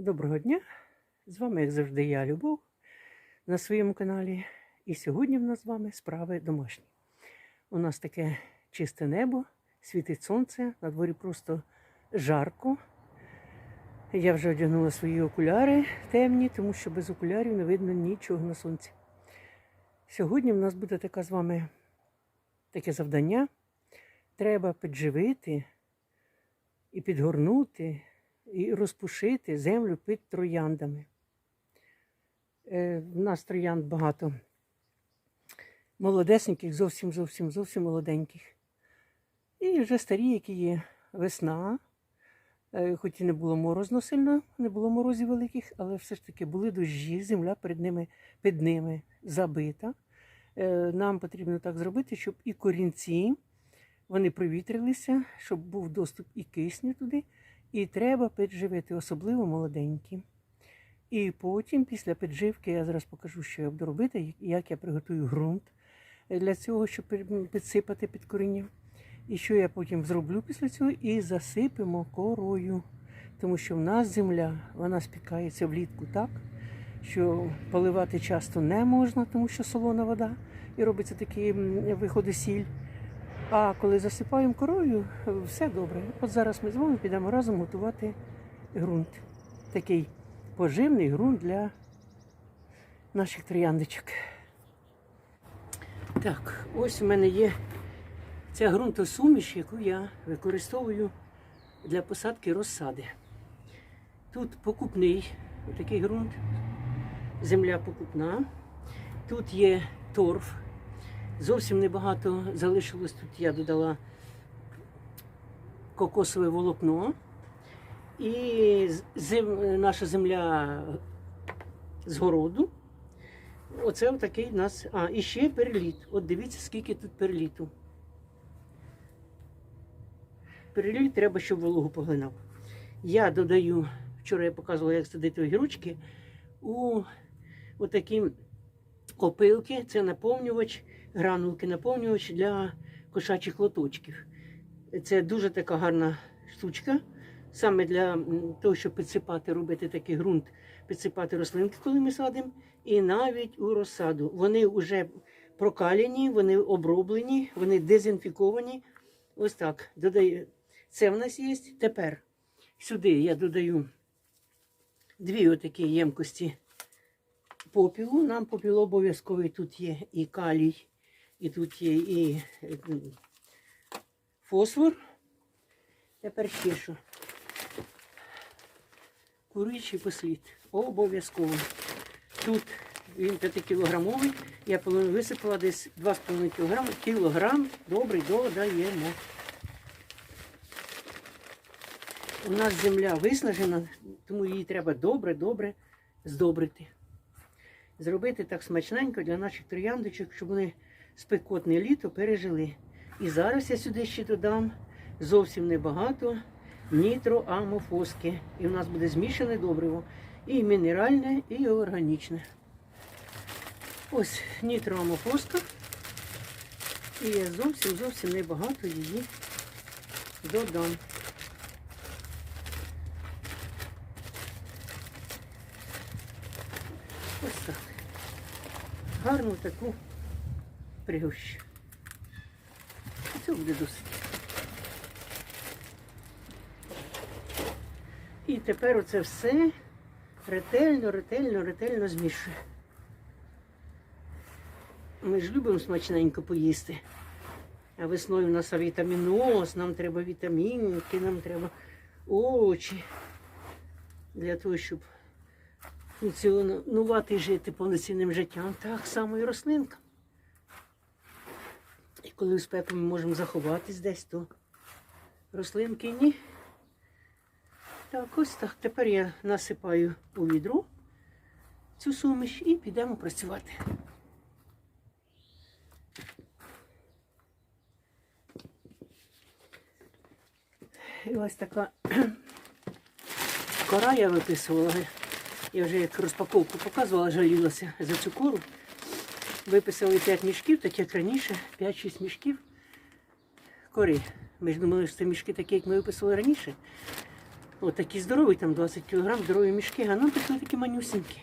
Доброго дня! З вами, як завжди, я Любов на своєму каналі. І сьогодні в нас з вами справи домашні. У нас таке чисте небо, світить сонце, на дворі просто жарко. Я вже одягнула свої окуляри темні, тому що без окулярів не видно нічого на сонці. Сьогодні в нас буде таке з вами таке завдання. Треба підживити і підгорнути і розпушити землю під трояндами. Е, в нас троянд багато молодесеньких, зовсім зовсім зовсім молоденьких. І вже старі, які є весна. Е, хоч і не було морозно сильно, не було морозів великих, але все ж таки були дощі, земля перед ними, під ними забита. Е, нам потрібно так зробити, щоб і корінці вони провітрилися, щоб був доступ і кисню туди. І треба підживити, особливо молоденькі. І потім, після підживки, я зараз покажу, що я буду робити, як я приготую ґрунт для цього, щоб підсипати під коріння. І що я потім зроблю після цього, і засипемо корою. Тому що в нас земля вона спікається влітку так, що поливати часто не можна, тому що солона вода і робиться такі виходи сіль. А коли засипаємо корою, все добре. От зараз ми з вами підемо разом готувати ґрунт. Такий поживний ґрунт для наших трояндичок. Так, ось у мене є ця ґрунтосуміш, яку я використовую для посадки розсади. Тут покупний такий ґрунт, земля покупна. Тут є торф. Зовсім небагато залишилось тут. Я додала кокосове волокно. І зем, наша земля з городу. Оце такий у нас. А, і ще переліт. От дивіться, скільки тут переліту. Переліт треба, щоб вологу поглинав. Я додаю, вчора я показувала, як садити огірочки, у отакі опилки, це наповнювач гранулки наповнювач для кошачих лоточків. Це дуже така гарна штучка. Саме для того, щоб підсипати, робити такий ґрунт, підсипати рослинки, коли ми садимо, і навіть у розсаду. Вони вже прокалені, вони оброблені, вони дезінфіковані. Ось так. Додаю. Це в нас є. Тепер сюди я додаю дві отакі ємкості попілу. Нам попіл обов'язковий тут є і калій, і тут є і фосфор. Тепер ще що. Курячий послід. Обов'язково. Тут він 5-кілограмовий. Я висипала десь 2,5 кг. Кілограм добрий додаємо. У нас земля виснажена, тому її треба добре-добре здобрити. Зробити так смачненько для наших трояндочок, щоб вони спекотне літо пережили. І зараз я сюди ще додам зовсім небагато нітроамофоски. І в нас буде змішане добриво. І мінеральне, і органічне. Ось нітроамофоска. І я зовсім зовсім небагато її додам. Ось так. Гарну таку пригощу. Це буде досить. І тепер оце все ретельно, ретельно, ретельно змішую. Ми ж любимо смачненько поїсти. А весною у нас вітаміноз, нам треба вітамінки, нам треба очі для того, щоб функціонувати і жити повноцінним життям. Так само і рослинкам. І коли в спеку ми можемо заховатись десь, то рослинки ні. Так, ось так. Тепер я насипаю у відро цю суміш і підемо працювати. І ось така кора я виписувала. Я вже як розпаковку показувала, жалілася за цю кору. Виписали 5 мішків, так як раніше, 5-6 мішків кори. Ми ж думали, що це мішки такі, як ми виписували раніше. От такі здорові, там 20 кг, здорові мішки, а нам пішли такі манюсінькі.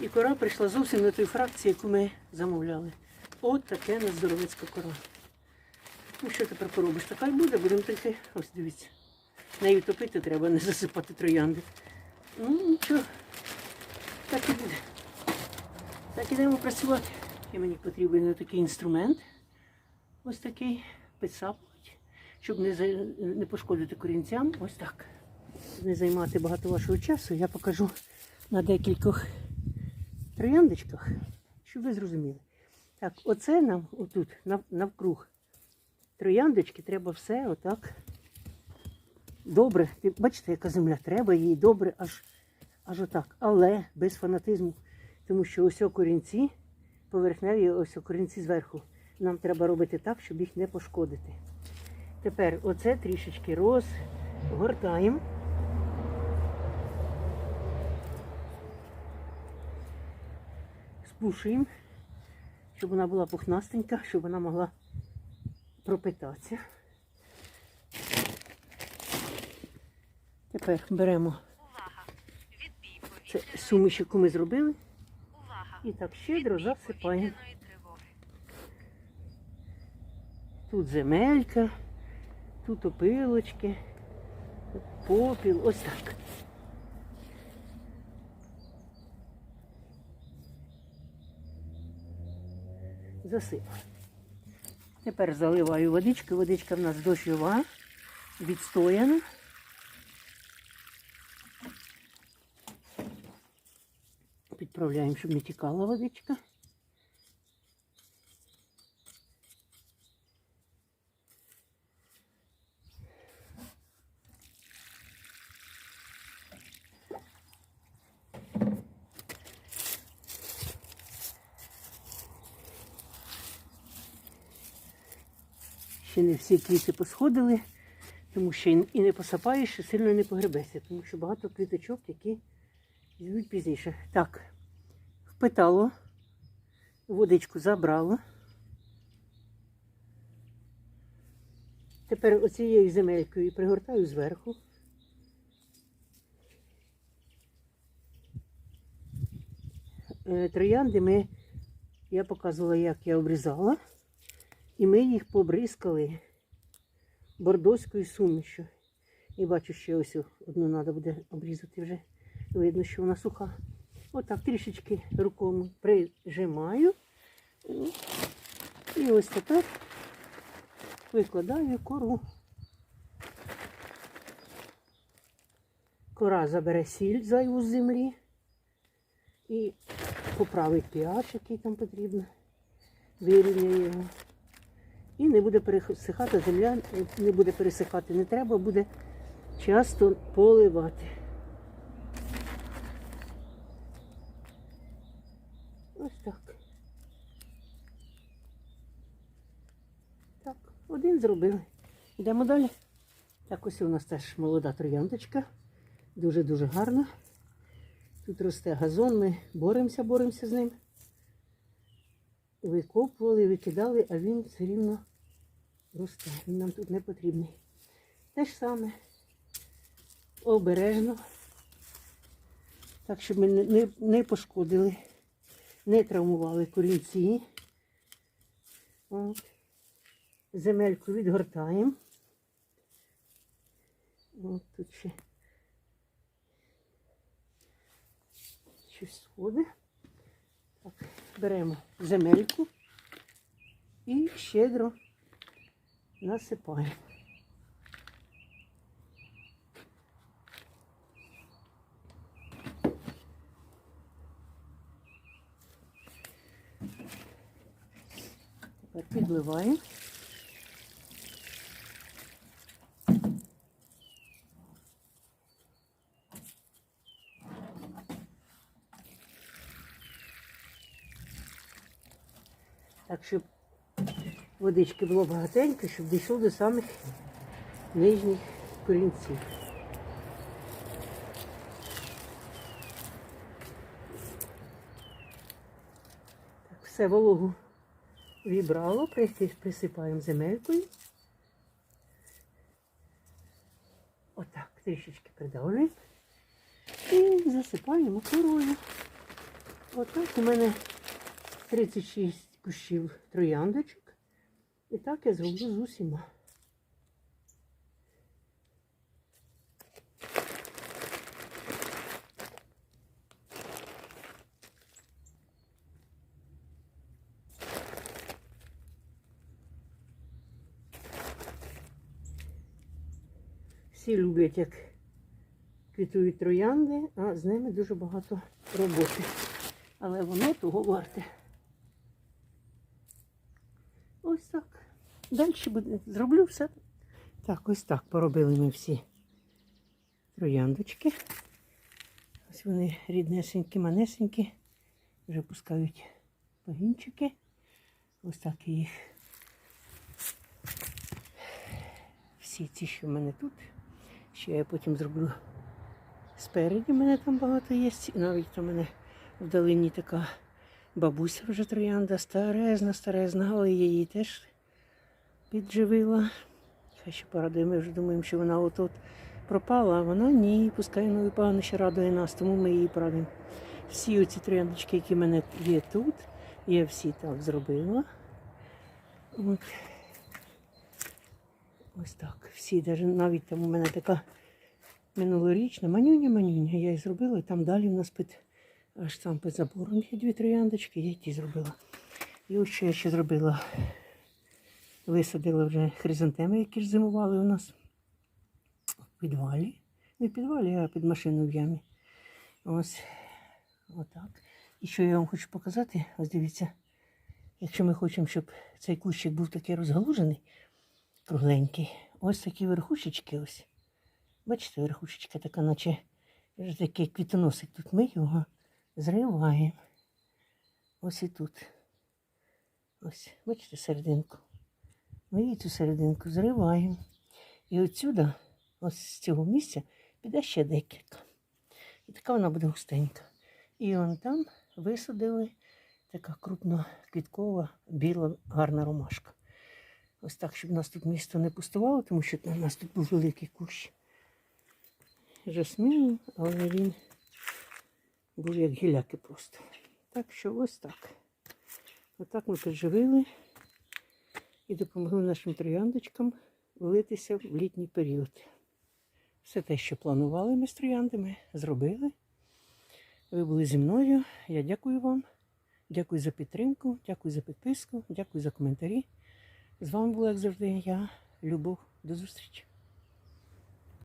І кора прийшла зовсім не той фракції, яку ми замовляли. От таке нездоровецька кора. Ну що тепер поробиш? Така й буде, будемо тільки, ось дивіться. Нею топити треба, не засипати троянди. Ну нічого, так і буде. Так ідемо працювати. І мені потрібен такий інструмент. Ось такий підсапувати, щоб не, за- не пошкодити корінцям. Ось так. Не займати багато вашого часу, я покажу на декількох трояндочках, щоб ви зрозуміли. Так, оце нам отут, нав- навкруг трояндочки, треба все отак. Добре, бачите, яка земля треба їй добре, аж, аж отак. Але без фанатизму. Тому що ось корінці, поверхневі, ось корінці зверху. Нам треба робити так, щоб їх не пошкодити. Тепер оце трішечки розгортаємо. Спушуємо, щоб вона була пухнастенька, щоб вона могла пропитатися. Тепер беремо це суміш, яку ми зробили, і так щедро засипаємо. Тут земелька, тут опилочки, попіл, ось так. Засипаю. Тепер заливаю водичку. Водичка в нас дощова, відстояна. Підправляємо, щоб не тікала водичка. Ще не всі квіти посходили, тому що і не посапаєш, і сильно не погребешся, тому що багато квіточок, які йдуть пізніше. Так, впитало, водичку забрало. Тепер оцією земелькою пригортаю зверху. Е, Троянди ми, я показувала, як я обрізала. І ми їх побризкали бордоською сумішю. І бачу, що ось одну треба буде обрізати вже. Видно, що вона суха. Отак трішечки руками прижимаю. І ось тепер викладаю кору. Кора забере сіль зайву з землі і поправить pH, який там потрібно. Вирівняє його. І не буде пересихати земля, не буде пересихати, не треба буде часто поливати. Ось так. Так, один зробили. Йдемо далі. Так, ось у нас теж молода трояндочка. Дуже-дуже гарна. Тут росте газон, ми боремося, боремося з ним. Викопували, викидали, а він все рівно росте. Він нам тут не потрібний. Те ж саме обережно, так, щоб ми не, не, пошкодили, не травмували корінці. От. Земельку відгортаємо. От тут ще щось сходить. Так, беремо земельку і щедро насипаємо. Тепер підливаємо. Так, щоб водички було багатенько, щоб дійшло до самих нижніх корінців. Так, все вологу вібрало, присипаємо земелькою. Отак. трішечки придавлюємо і засипаємо корою. Отак у мене 36 кущів трояндочок. І так я зроблю з усіма. Всі люблять, як квітують троянди, а з ними дуже багато роботи. Але воно того варте. Ось так. Далі буде. Зроблю все. Так, ось так поробили ми всі трояндочки. Ось вони ріднесенькі, манесенькі. Вже пускають погінчики. Ось так їх. Всі ці, що в мене тут. Ще я потім зроблю спереді. мене там багато є. І навіть у мене в долині така бабуся вже троянда, старезна, старезна, але я її теж підживила. Хай ще порадує, ми вже думаємо, що вона от-от пропала, а вона ні, пускай новий погано ще радує нас, тому ми її порадуємо. Всі оці трояндочки, які в мене є тут, я всі так зробила. От. Ось так. Всі, навіть там у мене така минулорічна манюня, манюня. Я її зробила, і там далі в нас під аж там під забором є дві трояндочки, я ті зробила. І ось що я ще зробила. Висадила вже хризантеми, які ж зимували у нас в підвалі. Не в підвалі, а під машиною в ямі. Ось отак. І що я вам хочу показати, ось дивіться, якщо ми хочемо, щоб цей кущик був такий розгалужений, кругленький, ось такі верхушечки ось. Бачите, верхушечка така, наче такий квітоносик. Тут ми його зриваємо. Ось і тут. Ось, бачите, серединку. Ми її цю серединку зриваємо. І отсюди, ось з цього місця, піде ще декілька. І така вона буде густенька. І вон там висадили така крупноквіткова, біла, гарна ромашка. Ось так, щоб нас тут місто не пустувало, тому що у нас тут був великий кущ жасмину, але він був як гіляки просто. Так що ось так. Отак ми підживили і допомогли нашим трояндочкам влитися в літній період. Все те, що планували ми з трояндами, зробили. Ви були зі мною. Я дякую вам. Дякую за підтримку, дякую за підписку, дякую за коментарі. З вами була, як завжди, я, Любов. До зустрічі.